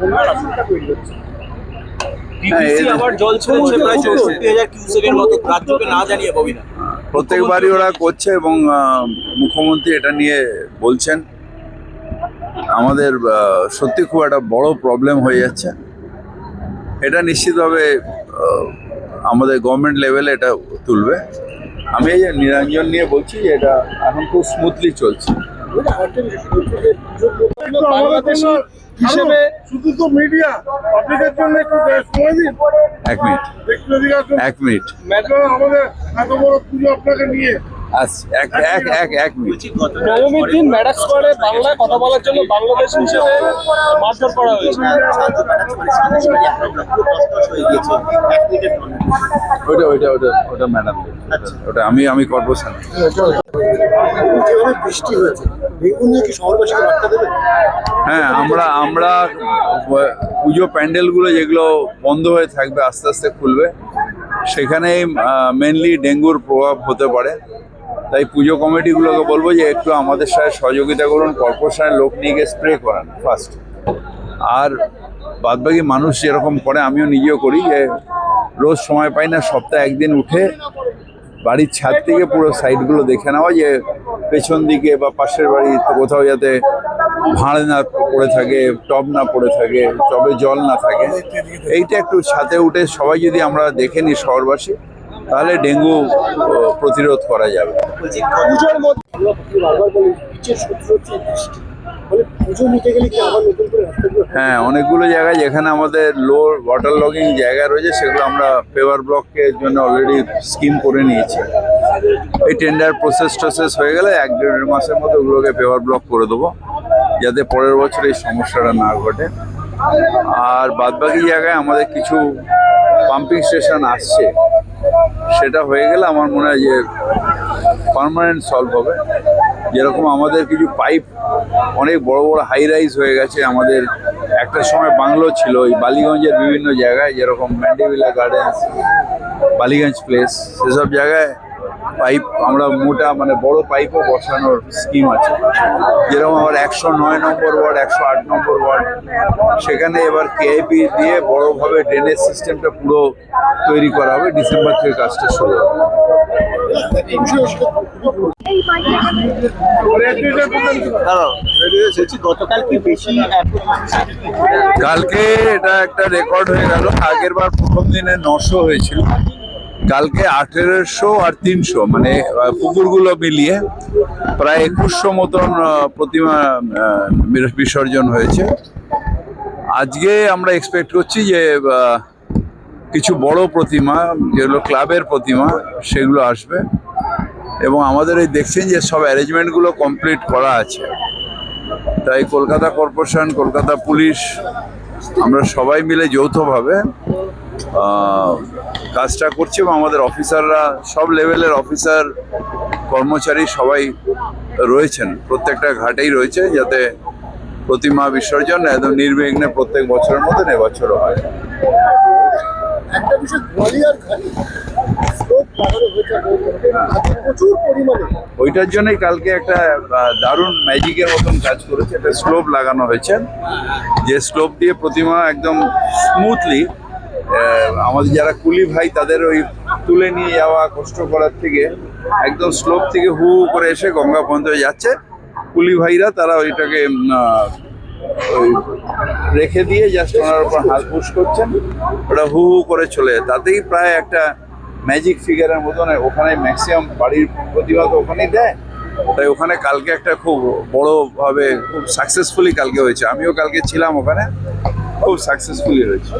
বন্যার আশঙ্কা তৈরি হচ্ছে। বিবিসি এর- আবার জল ছেড়েছে প্রায় চৌষট্টি হাজার কিউসেকের মতো রাজ্যকে না জানিয়ে ববিনা প্রত্যেকবারই ওরা করছে এবং আহ, মুখ্যমন্ত্রী এটা নিয়ে বলছেন। আমাদের সত্যি খুব একটা বড় প্রবলেম হয়ে যাচ্ছে। এটা নিশ্চিতভাবে আহ, আমাদের গভর্নমেন্ট লেভেলে এটা তুলবে। আমি এই যে নিরঞ্জন নিয়ে বলছি এটা এখন খুব স্মুথলি চলছে। হিসেবে শুধু তো মিডিয়া পাবলিকের জন্য একটু সময় দিন এক মিনিট। এক মিনিট। আমাদের এত বড় পুজো আপনাকে নিয়ে নবমীর দিন ম্যাডাক্স স্কোয়ারে বাংলায় কথা বলার জন্য বাংলাদেশ হিসেবে মারধর করা হয়েছে। ওইটা ওইটা ওটা ওটা ম্যাডাম ওটা আমি আমি যেভাবে বৃষ্টি হয়েছে। হ্যাঁ আমরা আমরা, পুজো প্যান্ডেলগুলো যেগুলো বন্ধ হয়ে থাকবে, আস্তে আস্তে খুলবে। সেখানেই মেনলি ডেঙ্গুর প্রভাব হতে পারে। তাই পুজো কমিটিগুলোকে বলব যে একটু আমাদের সাথে সহযোগিতা করুন, কর্পোরেশনের লোক নিয়ে গিয়ে স্প্রে করান ফার্স্ট আর বাদবাকি মানুষ যেরকম করে, আমিও নিজেও করি যে রোজ সময় পাই না, সপ্তাহে একদিন উঠে বাড়ির ছাদ থেকে পুরো সাইডগুলো দেখে নেওয়া যে পেছন দিকে বা পাশের বাড়ি কোথাও যাতে ভাঁড় না পড়ে থাকে, টব না পড়ে থাকে, টবে জল না থাকে, এইটা একটু ছাতে উঠে সবাই যদি আমরা দেখে নিই শহরবাসী, তাহলে ডেঙ্গু প্রতিরোধ করা যাবে। হ্যাঁ অনেকগুলো জায়গায় যেখানে আমাদের লো ওয়াটার লগিং জায়গা রয়েছে, সেগুলো আমরা পেভার ব্লকের জন্য অলরেডি স্কিম করে নিয়েছি। এই টেন্ডার প্রসেস টসেস হয়ে গেলে এক দেড় মাসের মধ্যে ওগুলোকে পেভার ব্লক করে দেবো, যাতে পরের বছর এই সমস্যাটা না ঘটে। আর বাদবাকি জায়গায় আমাদের কিছু পাম্পিং স্টেশন আসছে, সেটা হয়ে গেলে আমার মনে হয় যে পার্মানেন্ট সলভ হবে। যেরকম আমাদের কিছু পাইপ অনেক বড় বড় হাই রাইজ হয়ে গেছে। আমাদের একটা সময় বাংলো ছিল ওই বালিগঞ্জের বিভিন্ন জায়গায় যেরকম ম্যান্ডিভিলা গার্ডেন্স বালিগঞ্জ প্লেস সেসব জায়গায় পাইপ আমরা মোটা মানে বড় পাইপও বসানোর স্কিম আছে। যেরকম আবার একশো নয় নম্বর ওয়ার্ড একশো আট নম্বর ওয়ার্ড সেখানে এবার কেআইপি দিয়ে বড়োভাবে ড্রেনেজ সিস্টেমটা পুরো তৈরি করা হবে ডিসেম্বর থেকে কাজটা শুরু হবে। কালকে এটা একটা রেকর্ড হয়ে গেল। আগের বার প্রথম দিনে নশো হয়েছিল। কালকে আঠেরোশো আর তিনশো মানে পুকুরগুলো মিলিয়ে প্রায় একুশশো মতন প্রতিমা বিসর্জন হয়েছে। আজকে আমরা এক্সপেক্ট করছি যে কিছু বড় প্রতিমা, যেগুলো ক্লাবের প্রতিমা, সেগুলো আসবে। এবং আমাদের এই দেখছেন যে সব অ্যারেঞ্জমেন্টগুলো কমপ্লিট করা আছে। তাই কলকাতা কর্পোরেশন, কলকাতা পুলিশ, আমরা সবাই মিলে যৌথভাবে কাজটা করছি এবং আমাদের অফিসাররা সব লেভেলের অফিসার কর্মচারী সবাই রয়েছেন। প্রত্যেকটা ঘাটেই রয়েছে যাতে প্রতিমা বিসর্জন একদম নির্বিঘ্নে প্রত্যেক বছরের মতন এবছর হয়। একটা গোয়ালিয়ার ঘাটে ওইটার জন্যই কালকে একটা দারুণ ম্যাজিকের মতন কাজ করেছে। একটা স্লোপ লাগানো হয়েছে। যে স্লোপ দিয়ে প্রতিমা একদম স্মুথলি আমাদের যারা কুলি ভাই, তাদের ওই তুলে নিয়ে যাওয়া, কষ্ট করার থেকে, একদম স্লোপ থেকে হু করে এসে গঙ্গা পর্যন্ত যাচ্ছে। কুলি ভাইরা তারা ওইটাকে ওই রেখে দিয়ে জাস্ট ওনার উপর হাত পুশ করছেন। ওটা হু হু করে চলে। তাতেই প্রায় একটা ম্যাজিক ফিগারের মতন ওখানে ম্যাক্সিমাম বাড়ির প্রতিভা তো ওখানেই দেয়। তাই ওখানে কালকে একটা খুব বড়ভাবে, খুব সাকসেসফুলি কালকে হয়েছে। আমিও কালকে ছিলাম ওখানে। খুব সাকসেসফুলি হয়েছে।